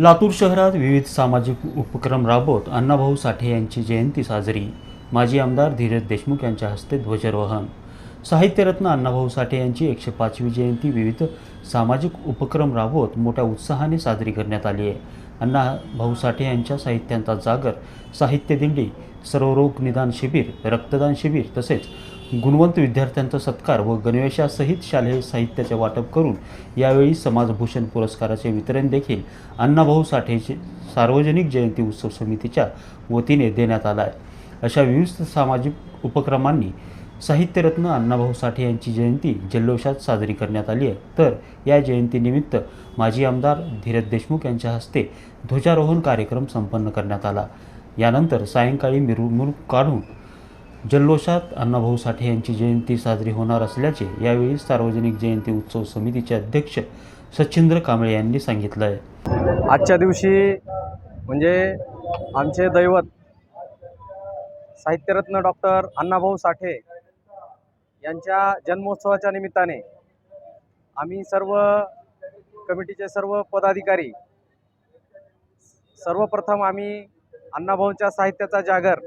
लातूर शहरात विविध सामाजिक उपक्रम राबवत अण्णाभाऊ साठे यांची जयंती साजरी. माजी आमदार धीरज देशमुख यांच्या हस्ते ध्वजारोहण. साहित्यरत्न अण्णाभाऊ साठे यांची एकशे पाचवी जयंती विविध सामाजिक उपक्रम राबवत मोठ्या उत्साहाने साजरी करण्यात आली आहे. अण्णाभाऊ साठे यांच्या साहित्यांचा जागर साहित्य दिंडी सर्वरोग निदान शिबिर रक्तदान शिबिर तसेच गुणवंत विद्यार्थ्यांचा सत्कार व गणवेशासहित शालेय साहित्याचे वाटप करून यावेळी समाजभूषण पुरस्काराचे वितरण देखील अण्णाभाऊ साठेचे सार्वजनिक जयंती उत्सव समितीच्या वतीने देण्यात आला आहे. अशा विविध सामाजिक उपक्रमांनी साहित्यरत्न अण्णाभाऊ साठे यांची जयंती जल्लोषात साजरी करण्यात आली आहे. तर या जयंतीनिमित्त माजी आमदार धीरज देशमुख यांच्या हस्ते ध्वजारोहण कार्यक्रम संपन्न करण्यात आला. यानंतर सायंकाळी मिरवणूक काढून जल्लोषात अण्णाभाऊ साठे यांची जयंती साजरी होणार असल्याचे यावेळी सार्वजनिक जयंती उत्सव समितीचे अध्यक्ष सचिंद्र कांबळे यांनी सांगितलं आहे आजच्या दिवशी म्हणजे आमचे दैवत साहित्यरत्न डॉक्टर अण्णाभाऊ साठे यांच्या जन्मोत्सवाच्या निमित्ताने आम्ही सर्व कमिटीचे सर्व पदाधिकारी सर्वप्रथम आम्ही अण्णाभाऊंच्या साहित्याचा जागर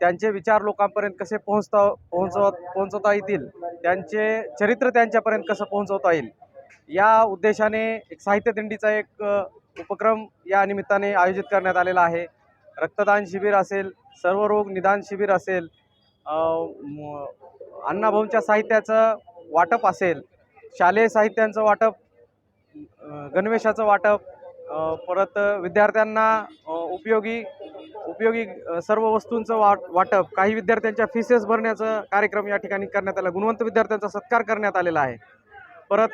त्यांचे विचार लोकांपर्यंत कसे पोहोचता पोहोचव पोहोचवता येतील त्यांचे चरित्र त्यांच्यापर्यंत कसं पोहोचवता येईल या उद्देशाने एक साहित्य दिंडीचा एक उपक्रम या निमित्ताने आयोजित करण्यात आलेला आहे. रक्तदान शिबिर असेल सर्व रोग निदान शिबिर असेल अण्णाभाऊंच्या साहित्याचं वाटप असेल शालेय साहित्यांचं वाटप गणवेशाचं वाटप परत विद्यार्थ्यांना उपयोगी उपयोगी सर्व वस्तूंचं वाट वाटप काही विद्यार्थ्यांच्या फीसेस भरण्याचा कार्यक्रम या ठिकाणी करण्यात आला. गुणवंत विद्यार्थ्यांचा सत्कार करण्यात आलेला आहे. परत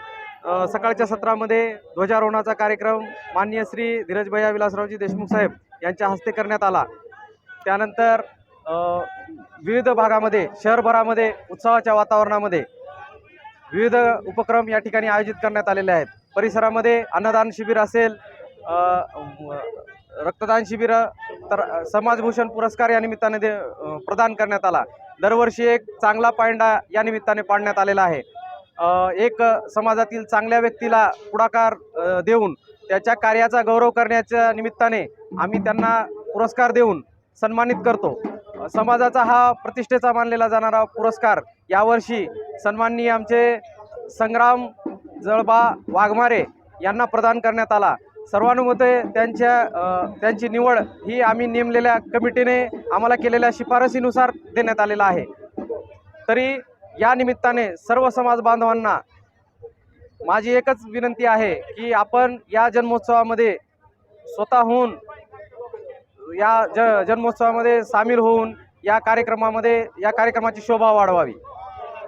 सकाळच्या सत्रामध्ये ध्वजारोहणाचा कार्यक्रम मान्य श्री धीरजभैया विलासरावजी देशमुख साहेब यांच्या हस्ते करण्यात आला. त्यानंतर विविध भागामध्ये शहरभरामध्ये उत्सवाच्या वातावरणामध्ये विविध उपक्रम या ठिकाणी आयोजित करण्यात आलेले आहेत. परिसरामध्ये अन्नदान शिबिर असेल रक्तदान शिबिर तर समाजभूषण पुरस्कार या निमित्ताने दे प्रदान करण्यात आला. दरवर्षी एक चांगला पायंडा या निमित्ताने पाडण्यात आलेला आहे. एक समाजातील चांगल्या व्यक्तीला पुढाकार देऊन त्याच्या कार्याचा गौरव करण्याच्या निमित्ताने आम्ही त्यांना पुरस्कार देऊन सन्मानित करतो. समाजाचा हा प्रतिष्ठेचा मानलेला जाणारा पुरस्कार यावर्षी सन्माननीय आमचे संग्राम जळबा वाघमारे यांना प्रदान करण्यात आला. सर्वानुमते त्यांच्या त्यांची निवड ही आम्ही नेमलेल्या कमिटीने आम्हाला केलेल्या शिफारसीनुसार देण्यात आलेला आहे. तरी या निमित्ताने सर्व समाज बांधवांना माझी एकच विनंती आहे की आपण या जन्मोत्सवामध्ये स्वतःहून या ज जन्मोत्सवामध्ये सामील होऊन या कार्यक्रमामध्ये या कार्यक्रमाची शोभा वाढवावी.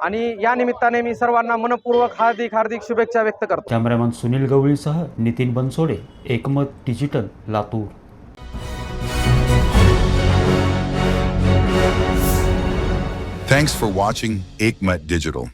आणि या निमित्ताने मी सर्वांना मनपूर्वक हार्दिक हार्दिक शुभेच्छा व्यक्त करतो cameraman Sunil गवळीसह Nitin Bansode Ekmat digital Latur Thanks for watching Aikmat Digital.